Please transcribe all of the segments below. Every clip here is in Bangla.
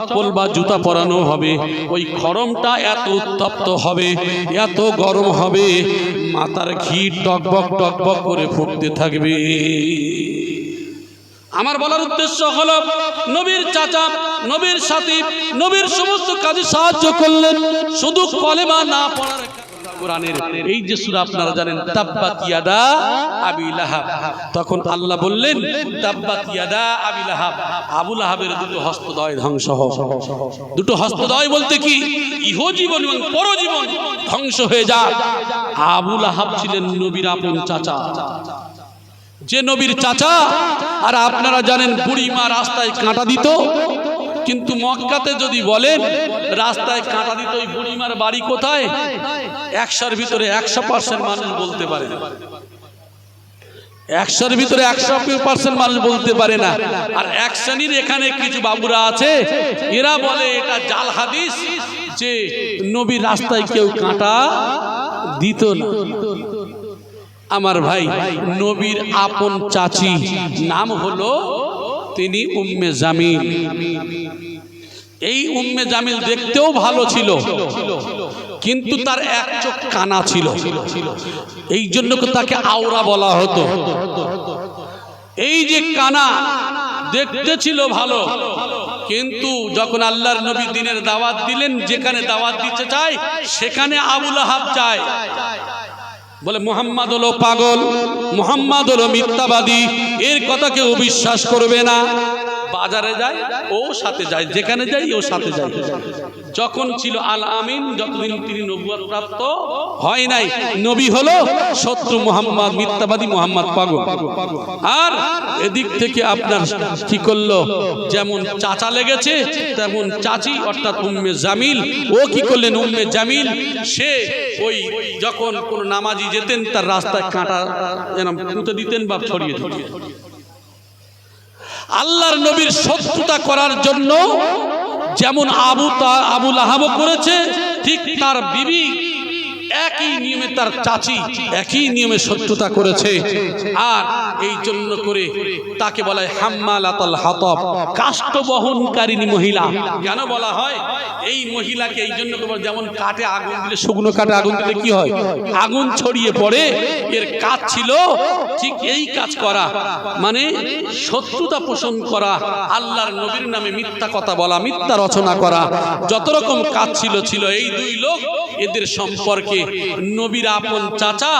চপ্পল বা জুতা পরানো হবে, ওই খরমটা এত উত্তপ্ত হবে, এত গরম হবে, মাথার ঘি টকবক টকবক করে ফুটতে থাকবে। আমার বলার উদ্দেশ্য হলো, নবীর চাচা, নবীর সাথী, নবীর সমস্ত কাজে সাহায্য করলেন, শুধু কলেমা না পড়ার কোরআনের এই যে সূরা আপনারা জানেন, তাব্বাত ইয়াদা আবি লাহাব। তখন আল্লাহ বললেন, তাব্বাত ইয়াদা আবি লাহাব। আবু দুটো হস্তদয় ধ্বংস হোক। দুটো হস্তদয় বলতে কি? ইহ জীবন এবং পরজীবন ধ্বংস হয়ে যায় আবু লাহাব ছিলেন নবীর আপন চাচা। যে নবীর চাচা, আর আপনারা জানেন বুড়িমা রাস্তায় কাঁটা দিত, কিন্তু মক্কাতে যদি বলেন, রাস্তায় কাঁটা দিত ওই বুড়িমার বাড়ি কোথায়? একশোর ভিতরে একশো পার্সেন্ট মানুষ বলতে পারে। একশোর ভিতরে একশো পার্সেন্ট মানুষ বলতে পারে না। আর এক শ্রেণির এখানে কিছু বাবুরা আছে, এরা বলে এটা জাল হাদিস যে নবীর রাস্তায় কেউ কাঁটা দিত না। আমার ভাই, নবীর আপন চাচি, নাম হলো তিনি উম্মে জামিল। এই উম্মে জামিল দেখতেও ভালো ছিল, কিন্তু তার এক চোখ কানা ছিল। এই জন্য তাকে আওরা বলা হতো। এই যে কানা দেখতে ছিল ভালো, কিন্তু যখন আল্লাহর নবী দিনের দাওয়াত দিলেন, যেখানে দাওয়াত দিতে চায়, সেখানে আবুল আহাব যায় বলে, মোহাম্মদ হলো পাগল, মোহাম্মদ হলো মিথ্যাবাদী, এর কথা কেউ বিশ্বাস করবে না। বাজারে যায়, ও সাথে যায়, যেখানে যাই ও সাথে যায়। যখন ছিল আল আমিন, যতদিন তিনি নবুয়ত প্রাপ্ত হয় নাই, নবী হলো শত্রু মোহাম্মদ, মিথ্যাবাদী মোহাম্মদ পাগল। আর এদিক থেকে আপনার কি করল? যেমন চাচা লেগেছে, তেমন চাচি, অর্থাৎ উম্মে জামিল। ও কি করলেন? উম্মে জামিল, সে ওই যখন কোন নামাজি যেতেন, তার রাস্তায় কাঁটা যেন পুঁতে দিতেন বা ছড়িয়ে দিতেন। আল্লাহর নবীর শত্রুতা করার জন্য যেমন আবু তা আবুল আহাবও করেছে ঠিক তার বিবি একই নিয়মে তার চাচি একই নিয়মে শত্রুতা করেছে। আর এই জন্য করে তাকে বলা হয় হাম্মালাতাল হাতব কাষ্ট বহনকারিনী মহিলা। কেন বলা হয়? এই মহিলাকে এই জন্য যেমন কাঠে আগুন দিলে, শুকনো কাঠে আগুন দিলে কি হয়? আগুন ছড়িয়ে পড়ে, এর কাজ ছিল ঠিক এই কাজ করা। মানে শত্রুতা পোষণ করা, আল্লাহর নবীর নামে মিথ্যা কথা বলা, মিথ্যা রচনা করা। যত রকম কাজ ছিল ছিল এই দুই লোক, এদের সম্পর্কে নবীর আপন চাচা,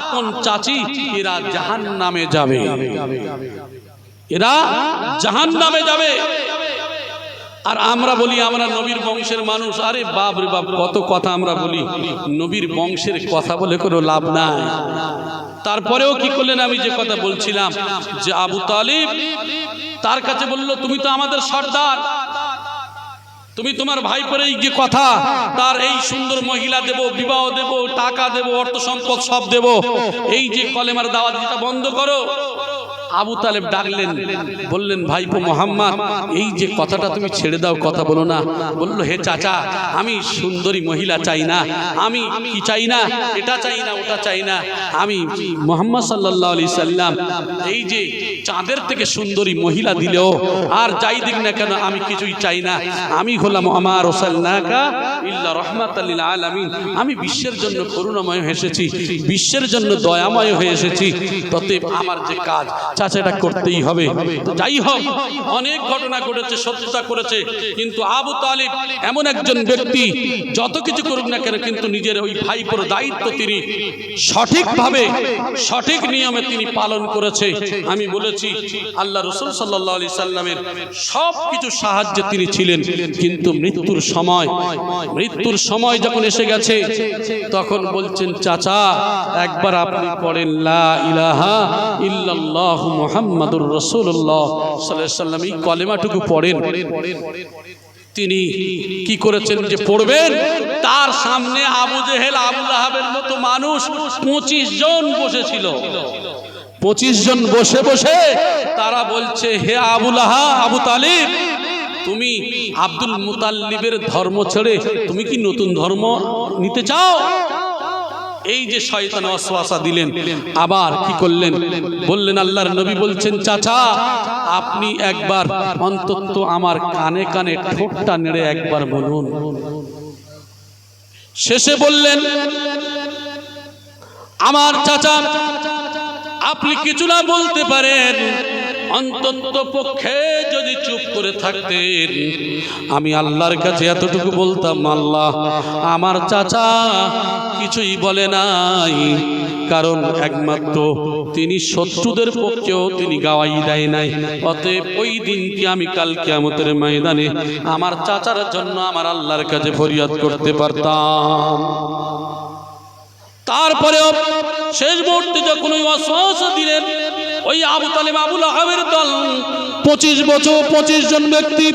আপন চাচি, এরা জাহান নামে যাবে। এরা জাহান নামে যাবে। আর আমরা বলি, আমরা নবীর বংশের মানুষ। আরে বাপ রে বাপ, কত কথা আমরা বলি। নবীর বংশের কথা বলে কোনো লাভ নাই। তারপরেও কি করলেন আমি যে কথা বলছিলাম, যে আবু তালিব তার কাছে বলল, তুমি তো আমাদের সর্দার। তুমি তোমার ভাই এই যে কথা, তার এই সুন্দর মহিলা দেব, বিবাহ দেব, টাকা দেব, অর্থ সম্পদ সব দেব, এই যে কলেমার দাওয়াত বন্ধ করো। আবু তালেব ডাকলেন, বললেন, ভাইপো মোহাম্মদ, এই যে কথাটা তুমি ছেড়ে দাও, কথা বলো না। বলল, হে চাচা, আমি সুন্দরী মহিলা চাই না। আমি কি চাই না? এটা চাই না, ওটা চাই না। আমি মোহাম্মদ সাল্লাহ আলি সাল্লাম, এই যে চাঁদের থেকে সুন্দরী মহিলা দিলেও আর যাই দিক না কেন, আমি কিছুই চাই না। আমি হলাম আমার ওসাল্লাকা রহমাতাল্লিল আলামিন। আমি বিশ্বের জন্য করুণাময় হয়ে এসেছি, বিশ্বের জন্য দয়াময় হয়ে এসেছি। ততএব আমার যে কাজ চাচা এটা করতেই হবে। যাই হোক অনেক ঘটনা ঘটেছে সত্যতা করেছে কিন্তু আবু তালিব এমন একজন ব্যক্তি যত কিছু করুক না কেন কিন্তু নিজের ওই ভাইপোর দায়িত্ব তিনি সঠিকভাবে সঠিক নিয়মে তিনি পালন করেছে। আমি বলেছি আল্লাহ রসুল সাল্লাহ আলি সাল্লামের সব কিছু সাহায্যে তিনি ছিলেন কিন্তু মৃত্যুর সময় মৃত্যুর সময় যখন এসে গেছে তখন বলছেন চাচা একবার আপনি পড়েন লা ইলাহা ইল্লাল্লাহ মুহাম্মাদুর রাসূলুল্লাহ সাল্লাল্লাহু আলাইহি সাল্লাম তিনি কি করেছেন যে পড়বেন? তার সামনে আবু জেহেল, আবু লাহাবের মতো মানুষ পঁচিশ জন বসেছিল। পঁচিশ জন বসে বসে তারা বলছে, হে আবু লাহা আবু তালিব, তুমি আব্দুল মুতাল্লিবের ধর্ম ছেড়ে তুমি কি নতুন ধর্ম নিতে চাও? এই যে শয়তান অশ্বাসা দিলেন, আবার কি করলেন? বললেন, আল্লাহর নবী বলছেন, চাচা, আপনি একবার অন্তত আমার কানে কানে ঠোঁটটা নেড়ে একবার বলুন। শেষে বললেন, আমার চাচা, আপনি কিছু না বলতে পারেন। অন্তত পক্ষে যদি চুপ করে থাকতেন, আমি আল্লাহর কাছে এতটুকু বলতাম, আল্লাহ, আমার চাচা কিছুই বলে নাই। কারণ একমাত্র তিনি শত্রুদের পক্ষেও তিনি গাওয়াই দেয় নাই। অতএব ওই দিনটি আমি কালকে আমাদের ময়দানে আমার চাচার জন্য আমার আল্লাহর কাছে ফরিয়াদ করতে পারতাম। তারপরেও শেষ মুহূর্তে যখন ওই অশ্বাস দিলেন, ওই আবু তালেব আবুল আহমের দল, পঁচিশ বছর পঁচিশ জন ব্যক্তি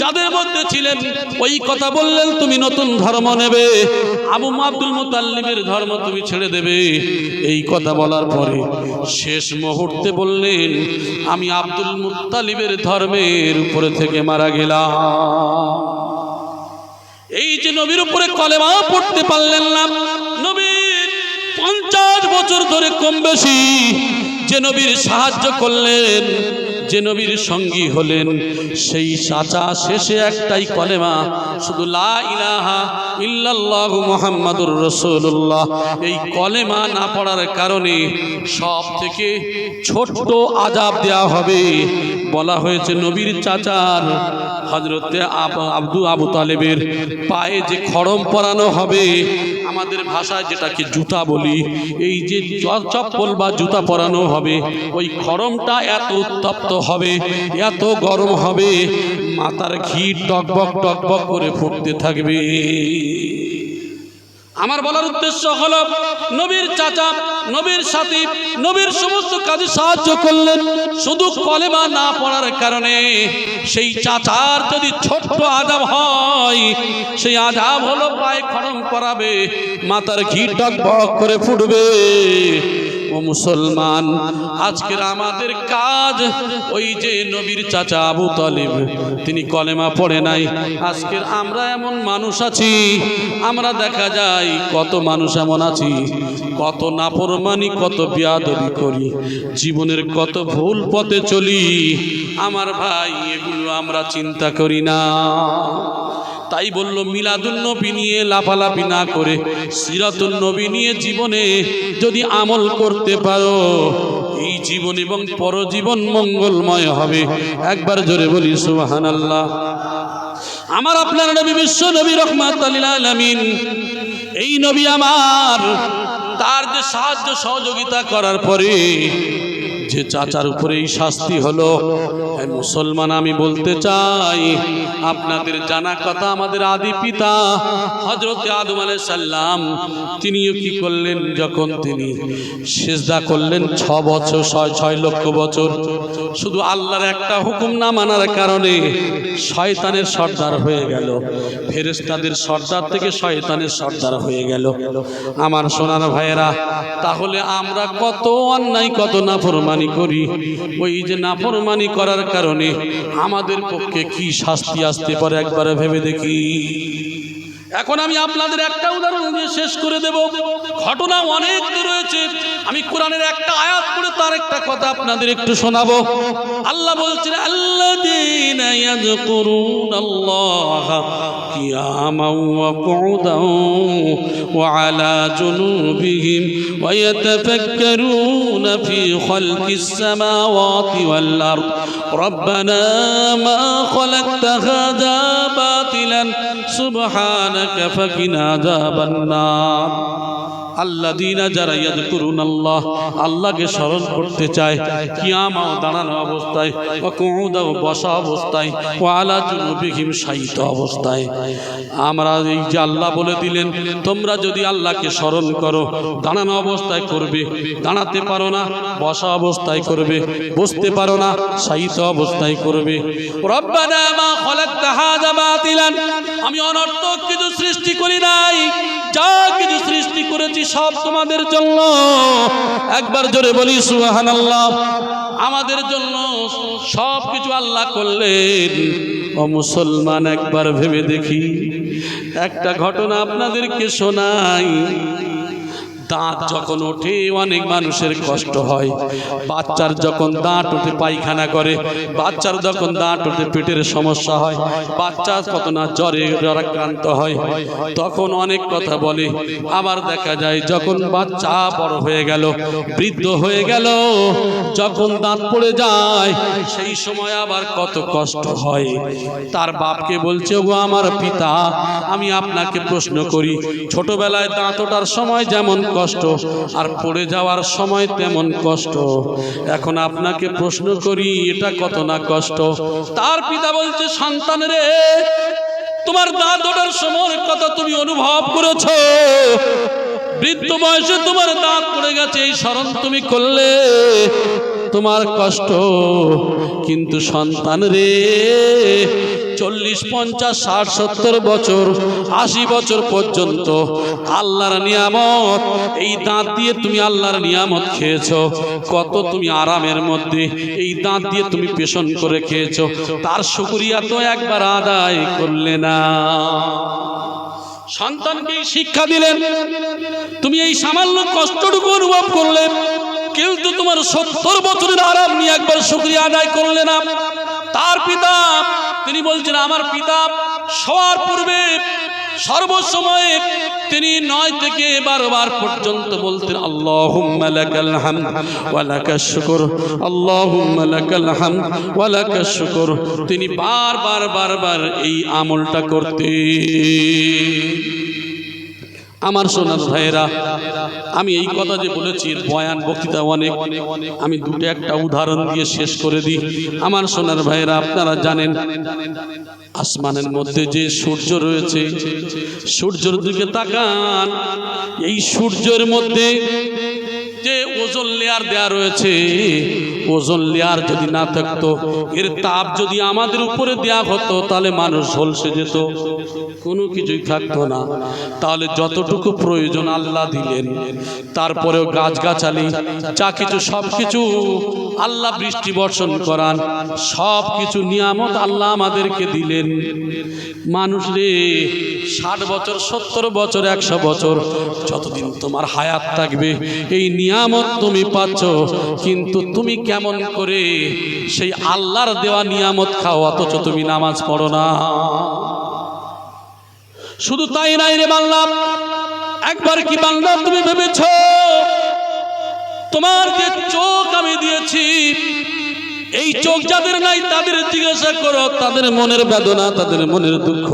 যাদের মধ্যে ছিলেন, ওই কথা বললেন, তুমি নতুন ধর্ম নেবে, আবু আব্দুল মুতাল্লিবের ধর্ম তুমি ছেড়ে দেবে। এই কথা বলার পরে শেষ মুহূর্তে বললেন, আমি আব্দুল মুতালিবের ধর্মের উপরে থেকে মারা গেলাম। এই যে নবীর উপরে কলেমা পড়তে পারলেন না পঞ্চাশ বছর ধরে কম বেশি। যে নবীর সাহায্য করলেন, যে নবীর সঙ্গী হলেন, সেই চাচা শেষে একটাই কলেমা, শুধু লা ইলাহা এই কলেমা না পড়ার কারণে সব থেকে ছোট্ট আজাব দেয়া হবে। বলা হয়েছে, নবীর চাচার হজরতে আব্দু আবু তালেবের পায়ে যে খড়ম পরানো হবে আমাদের ভাষায় যেটাকে জুতা বলি, এই যে চপ্পল বা জুতা পরানো হবে, ওই খরমটা এত উত্তপ্ত হবে, এত গরম হবে, মাথার ঘি টকবক টকবক করে ফুটতে থাকবে। আমার বলার উদ্দেশ্য হল, নবীর চাচা, নবীর সাথী, নবীর সমস্ত কাজে সাহায্য করলেন। শুধু কলেমা না পড়ার কারণে সেই চাচার যদি ছোট্ট আজাব হয়, সেই আজাব হলো পায়ে খরম করাবে, মাথার ঘি টক করে ফুটবে। ও মুসলমান, আজকের আমাদের কাজ ওই যে নবীর চাচা আবু তালিব, তিনি কলেমা পড়ে নাই। আজকের আমরা এমন মানুষ আছি, আমরা দেখা যায় কত মানুষ এমন আছি, কত নাফরমানি, কত বিয়াদবি করি, জীবনের কত ভুল পথে চলি। আমার ভাই, এগুলো আমরা চিন্তা করি না। তাই বলল মিলাদুল নবী নিয়ে লাফালাফি না করে সিরাতুল নবী নিয়ে জীবনে যদি আমল করতে পারো, এই জীবন এবং পরজীবন মঙ্গলময় হবে। একবার জোরে বলি সুবাহান আল্লাহ আমার আপনার নবী বিশ্ব নবী রহমাত আলামিন, এই নবী আমার, তার যে সাহায্য সহযোগিতা করার পরে, যে চাচার উপরে এই শাস্তি হলো মুসলমান, আমি বলতে চাই, আপনাদের জানা কথা আমাদের আদি পিতা হজরতে আদম আলাই সাল্লাম তিনিও কি করলেন? যখন তিনি সেজদা করলেন, ছ বছর, ছয় ছয় লক্ষ বছর, শুধু আল্লাহর একটা হুকুম না মানার কারণে শয়তানের সর্দার হয়ে গেল। ফেরেস্তাদের সর্দার থেকে শয়তানের সর্দার হয়ে গেল। আমার সোনার ভাইয়েরা, তাহলে আমরা কত অন্যায়, কত নাফরমানি করি? ওই যে নাফরমানি করার কারণে আমাদের পক্ষে কি শাস্তি আসতে পারে একবারে ভেবে দেখি। এখন আমি আপনাদের একটা উদাহরণ দিয়ে শেষ করে দেব। ঘটনা অনেক রয়েছে। আমি কোরআনের একটা আয়াত করে তার একটা কথা আপনাদের একটু শোনাবো। আল্লাহ বলছেন, আল্লাযীনা ইয়াযকুরুনাল্লাহা কিয়ামান ওয়া কুউদান ওয়া আলা জুনুবিহিম ওয়া ইয়াতাফাক্কারুনা ফি খালকিস সামাওয়াতি ওয়াল আরদ। রব্বানা মা খালাকতা হাযা বাতিলান সুবহানাকা ফাকিনা আযাবান নার আল্লাদিনা যারা ইয়াদ করুন আল্লাহ, আল্লাহকে স্মরণ করতে চায়, কিয়ামাও দাঁড়ানো অবস্থায় ও কুউদাও বসা অবস্থায় ও আলা জুনুবিহিম শায়িত অবস্থায়। আমরা এই যে আল্লাহ বলে দিলেন, তোমরা যদি আল্লাহকে স্মরণ করো, দাঁড়ানো অবস্থায় করবে, দাঁড়াতে পারো না, বসা অবস্থায় করবে, বসতে পারো না, শায়িত অবস্থায় করবে। আমি অনর্থক কিছু সৃষ্টি করি নাই। যা কিছু সৃষ্টি করেছি সব তোমাদের জন্য। একবার জোরে বলি সুহান আল্লাহ আমাদের জন্য সব কিছু আল্লাহ করলেন। ও মুসলমান, একবার ভেবে দেখি, একটা ঘটনা আপনাদেরকে শোনাই। দাঁত যখন ওঠে, অনেক মানুষের কষ্ট হয়। বাচ্চার যখন দাঁত ওঠে, পায়খানা করে। বাচ্চার যখন দাঁত ওঠে, পেটের সমস্যা হয়। বাচ্চা কত না জ্বরে জ্বরাক্রান্ত হয়, তখন অনেক কথা বলে। আবার দেখা যায়, যখন বাচ্চা বড় হয়ে গেল, বৃদ্ধ হয়ে গেল, যখন দাঁত পড়ে যায়, সেই সময় আবার কত কষ্ট হয়। তার বাপকে বলছে ও আমার পিতা, আমি আপনাকে প্রশ্ন করি, ছোটবেলায় দাঁত ওঠার সময় যেমন কষ্ট। আর পড়ে যাওয়ার সময় তেমন কষ্ট। এখন আপনাকে প্রশ্ন করি, এটা কত না কষ্ট? তার পিতা বলছে, সন্তান রে, তোমার দাঁত ওঠার সময় কথা তুমি অনুভব করেছ? বৃদ্ধ বয়সে তোমার দাঁত পড়ে গেছে, এই স্মরণ তুমি করলে। তোমার কষ্ট। কিন্তু সন্তান রে চল্লিশ, পঞ্চাশ, ষাট, সত্তর বছর, আশি বছর পর্যন্ত আল্লাহর নিয়ামত। এই দাঁত দিয়ে তুমি আল্লাহর নিয়ামত খেয়েছো। কত তুমি আরামের মধ্যে এই দাঁত দিয়ে তুমি পেশন করে খেয়েছ। তার শুকরিয়া তো একবার আদায় করলে না। সন্তানকে শিক্ষা দিলেন। তুমি এই সামান্য কষ্টটুকু অনুভব করলে। কিন্তু তোমার সত্তর বছরের আরাম নিয়ে একবার শুক্রিয়া আদায় করলে না। তার পিতা তিনি বলছেন, আমার পিতা সবার পূর্বে সর্বসময়ে তিনি নয় থেকে বারো বার পর্যন্ত বলতেন, আল্লাহুম্মা লাকাল হামদ ওয়া লাকাশ শুকর বারবার বারবার এই আমলটা করতেন। আমার সোনার ভাইয়েরা, আমি এই কথা যে বলেছি বয়ান বক্তৃতা অনেক। আমি দুটো একটা উদাহরণ দিয়ে শেষ করে দিই। আমার সোনার ভাইয়েরা, আপনারা জানেন, আসমানের মধ্যে যে সূর্য রয়েছে, সূর্যের দিকে তাকান। এই সূর্যের মধ্যে যে ওজন লেয়ার দেয়া রয়েছে ওজন লেয়ার যদি না থাকতো, এর তাপ যদি আমাদের উপরে দেয়া হতো, তাহলে মানুষ ঝলসে যেত। কোনো কিছুই থাকতো না। তাহলে যতটুকু প্রয়োজন আল্লাহ দিলেন। তারপরেও গাছগাছালি, যা কিছু সব কিছু আল্লাহ বৃষ্টি বর্ষণ করান সব কিছু নিয়ামত আল্লাহ আমাদেরকে দিলেন। মানুষ রে, ষাট বছর, সত্তর বছর, একশো বছর, যতদিন তোমার হায়াত থাকবে, এই নিয়ামত তুমি পাচ্ছ, কিন্তু তুমি কেমন করে, সেই আল্লাহর দেওয়া নিয়ামত খাও, অথচ তুমি নামাজ পড়ো না। শুধু তাই নাই রে বাংলাম একবার কি বাংলাম তুমি ভেবেছ? তোমার যে চোখ আমি দিয়েছি, এই চোখ যাদের নাই তাদের জিজ্ঞাসা করো, তাদের মনের বেদনা, তাদের মনের দুঃখ।